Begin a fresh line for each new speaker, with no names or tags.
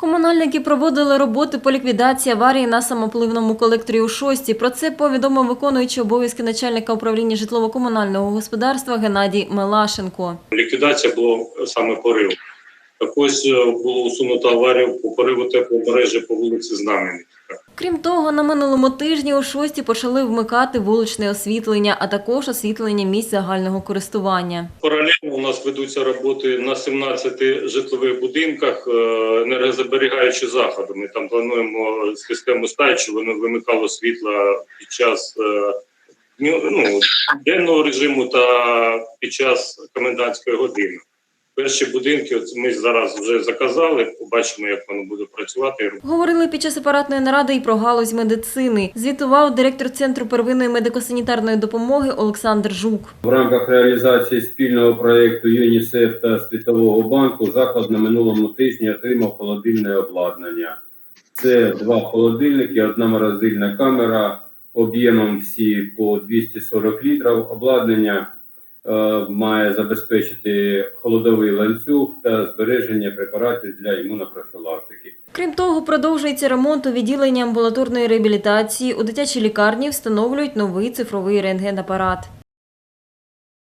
Комунальники проводили роботи по ліквідації аварії на самопливному колекторі у шості. Про це повідомив виконуючий обов'язки начальника управління житлово-комунального господарства Геннадій Мелашенко.
Ліквідація була саме порив. Також е, було усунуто аварію по пориву тепломережі по вулиці Знаменника.
Крім того, на минулому тижні у шості почали вмикати вуличне освітлення, а також освітлення місць загального користування.
Паралельно у нас ведуться роботи на 17 житлових будинках, е, енергозаберігаючі заходи. Ми там плануємо систему стаї, щоб воно вимикало світло під час е, ну, денного режиму та під час комендантської години. Перші будинки ми зараз вже заказали, побачимо, як воно буде працювати.
Говорили під час апаратної наради і про галузь медицини. Звітував директор центру первинної медико-санітарної допомоги Олександр Жук.
В рамках реалізації спільного проєкту ЮНІСЕФ та Світового банку заклад на минулому тижні отримав холодильне обладнання. Це два холодильники, одна морозильна камера об'ємом всі по 240 літрів. Обладнання має забезпечити холодовий ланцюг та збереження препаратів для імунопрофілактики.
Крім того, продовжується ремонт у відділенні амбулаторної реабілітації. У дитячій лікарні встановлюють новий цифровий рентгенапарат.